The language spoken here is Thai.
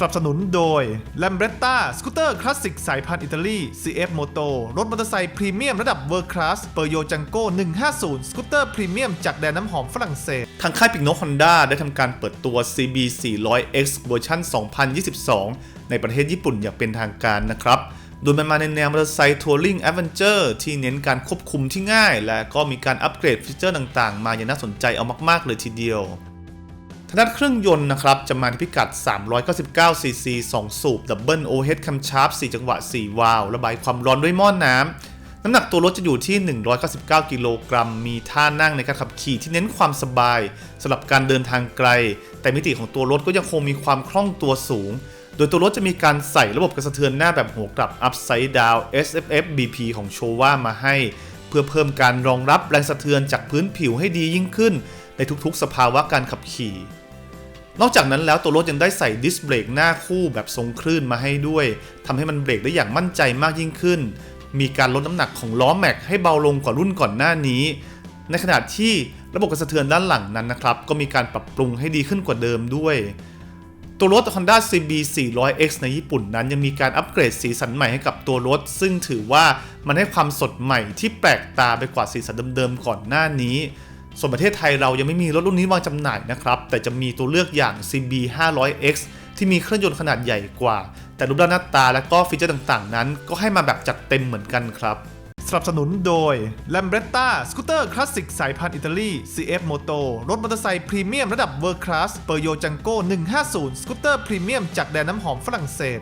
สนับสนุนโดย l a m b r e t t a สกูตเตอร์คลาสสิกสายพันธุ์อิตาลี CF Moto รถมอเตอร์ไซค์พรีเมียมระดับเวอร์คลาสเปอร์โยจังโก้150 สกูตเตอร์พรีเมียมจากแดนน้ำหอมฝรั่งเศส ทางค่ายปิกโนฮอนด้าได้ทำการเปิดตัว CB 400X เวอร์ชัน2022 ในประเทศญี่ปุ่นอย่างเป็นทางการนะครับโดยมันมาในแนวมอเตอร์ไซค์ทัวริงแอดเวนเจอร์ที่เน้นการควบคุมที่ง่าย และก็มีการอัปเกรดฟีเจอร์ต่างๆ มาอย่างน่าสนใจเอามากๆเลยทีเดียว ทางด้านเครื่องยนต์นะครับ จะมาที่พิกัด 399 cc 2 สูบดับเบิลโอเฮดคัมชาร์ป4จังหวะ 4 วาล์วระบายความร้อนด้วยหม้อนน้ำ น้ำหนักตัวรถจะอยู่ที่ 199 กิโลกรัม มีท่านั่งในการขับขี่ที่เน้นความสบายสำหรับการเดินทางไกล แต่มิติของตัวรถก็ยังคงมีความคล่องตัวสูง โดยตัวรถจะมีการใส่ระบบกระสะเทือนหน้าแบบหัวกลับ Upside Down SFF BP ของโชว่ามาให้ เพื่อเพิ่มการรองรับแรงสะเทือนจากพื้นผิวให้ดียิ่งขึ้นในทุกๆ สภาวะการขับขี่ นอกจากนั้นแล้วตัวรถยังได้ใส่ดิสเบรกหน้าคู่แบบทรงคลื่นมาให้ด้วยทำให้มันเบรกได้อย่างมั่นใจมากยิ่งขึ้น มีการลดน้ำหนักของล้อแม็กให้เบาลงกว่ารุ่นก่อนหน้านี้ ในขณะที่ระบบกระสะเทือนด้านหลังนั้นนะครับ ก็มีการปรับปรุงให้ดีขึ้นกว่าเดิมด้วย ตัวรถ Honda CB 400X ในญี่ปุ่นนั้นยังมีการอัปเกรดสีสันใหม่ให้กับตัวรถ ซึ่งถือว่ามันให้ความสดใหม่ที่แปลกตาไปกว่าสีสันเดิมๆก่อนหน้านี้ ส่วนประเทศไทยเรายังไม่มีรถรุ่นนี้วางจำหน่ายนะครับ แต่จะมีตัวเลือกอย่าง CB 500X ที่มีเครื่องยนต์ขนาดใหญ่กว่า แต่รูปร่างหน้าตาและก็ฟีเจอร์ต่างๆ นั้น ก็ให้มาแบบจัดเต็มเหมือนกันครับสนับสนุนโดย l a m b r e t t a สกูตเตอร์คลาสสิกสายพันธุ์อิตาลี CF Moto รถมอเตอร์ไซค์พรีเมียมระดับเวอร์คลาสเปอร์โยจังโก้150 สกูตเตอร์พรีเมียมจากแดนน้ำหอมฝรั่งเศส